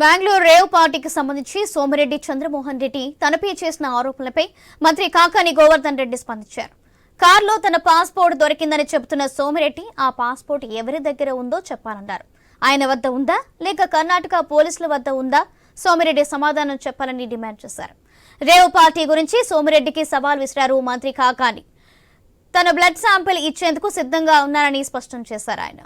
Bengaluru rave పార్టీకి సంబంధించి సోమిరెడ్డి చంద్రమోహన్ రెడ్డి తనపై చేసిన ఆరోపణలపై మంత్రి కాకాని గోవర్ధన్ రెడ్డి స్పందించారు. కారులో తన పాస్పోర్ట్ దొరికిందని చెబుతున్న సోమిరెడ్డి ఆ పాస్పోర్ట్ ఎవరి దగ్గర ఉందో చెప్పాలన్నారు. ఆయన వద్ద ఉందా? లేక కర్ణాటక పోలీసుల వద్ద ఉందా? సోమిరెడ్డి సమాధానం చెప్పాలని డిమాండ్ చేశారు. రేవ్ పార్టీ గురించి సోమిరెడ్డికి సవాల్ విసిరారు మంత్రి కాకాని. తన బ్లడ్ శాంపిల్ ఇచ్చేందుకు సిద్ధంగా ఉన్నారని స్పష్టం చేశారు ఆయన.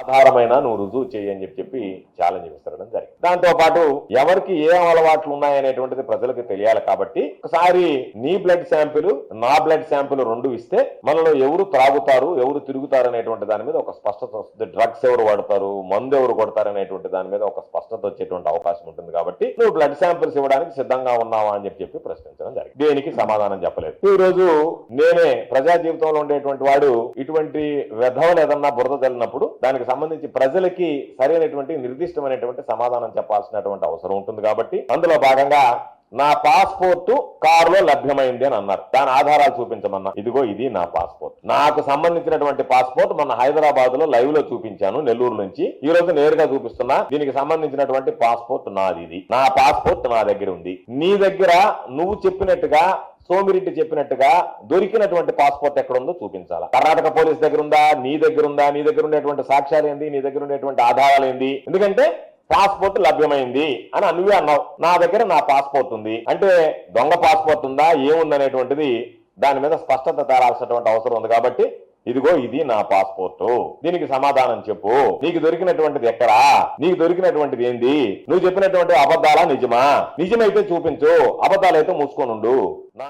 ఆధారమైన నువ్వు రుజువు చెయ్యి అని చెప్పి చెప్పి ఛాలెంజ్ విసరడం జరిగింది. దాంతో పాటు ఎవరికి ఏ అలవాట్లు ఉన్నాయనేటువంటిది ప్రజలకు తెలియాలి కాబట్టి ఒకసారి నీ బ్లడ్ శాంపిల్ నా బ్లడ్ శాంపిల్ రెండు ఇస్తే మనలో ఎవరు త్రాగుతారు ఎవరు తిరుగుతారు అనేటువంటి దాని మీద ఒక స్పష్టత వస్తుంది. డ్రగ్స్ ఎవరు వాడతారు మందు ఎవరు కొడతారు అనేటువంటి దాని మీద ఒక స్పష్టత వచ్చేటువంటి అవకాశం ఉంటుంది కాబట్టి నువ్వు బ్లడ్ శాంపిల్స్ ఇవ్వడానికి సిద్ధంగా ఉన్నావా అని చెప్పి చెప్పి ప్రశ్నించడం జరిగింది. దేనికి సమాధానం చెప్పలేదు. ఈ రోజు నేనే ప్రజా జీవితంలో ఉండేటువంటి వాడు ఇటువంటి వ్యధవలు ఏదన్నా బురద చల్లినప్పుడు దానికి సంబంధించి ప్రజలకి సరైనటువంటి నిర్దిష్టమైనటువంటి సమాధానం చెప్పాల్సినటువంటి అవసరం ఉంటుంది కాబట్టి అందులో భాగంగా నా పాస్పోర్ట్ కారులో లభ్యమైంది అని అన్నారు. దాని ఆధారాలు చూపించమన్నా. ఇదిగో ఇది నా పాస్పోర్ట్. నాకు సంబంధించినటువంటి పాస్పోర్ట్ మన హైదరాబాద్లో లైవ్లో చూపించాను నెల్లూరు నుంచి. ఈ రోజు నేరుగా చూపిస్తున్నా. దీనికి సంబంధించినటువంటి పాస్పోర్ట్ నాది ఇది. నా పాస్పోర్ట్ నా దగ్గర ఉంది. నీ దగ్గర నువ్వు చెప్పినట్టుగా సోమిరెడ్డి చెప్పినట్టుగా దొరికినటువంటి పాస్పోర్ట్ ఎక్కడ ఉందో చూపించాలా. కర్ణాటక పోలీస్ దగ్గర ఉందా నీ దగ్గర ఉందా నీ దగ్గర ఉండేటువంటి సాక్ష్యాలు ఏంది? నీ దగ్గర ఉండేటువంటి ఆధారాలు ఏంది? ఎందుకంటే పాస్పోర్ట్ లభ్యమైంది అని నువ్వే అన్నావు. నా దగ్గర నా పాస్పోర్ట్ ఉంది. అంటే దొంగ పాస్పోర్ట్ ఉందా? ఏముందనేటువంటిది దాని మీద స్పష్టత తరాల్సినటువంటి అవసరం ఉంది కాబట్టి ఇదిగో ఇది నా పాస్పోర్ట్. దీనికి సమాధానం చెప్పు. నీకు దొరికినటువంటిది ఎక్కడా? నీకు దొరికినటువంటిది ఏంది? నువ్వు చెప్పినటువంటి అబద్ధాలా నిజమా? నిజమైతే చూపించు. అబద్ధాలైతే మూసుకొని నా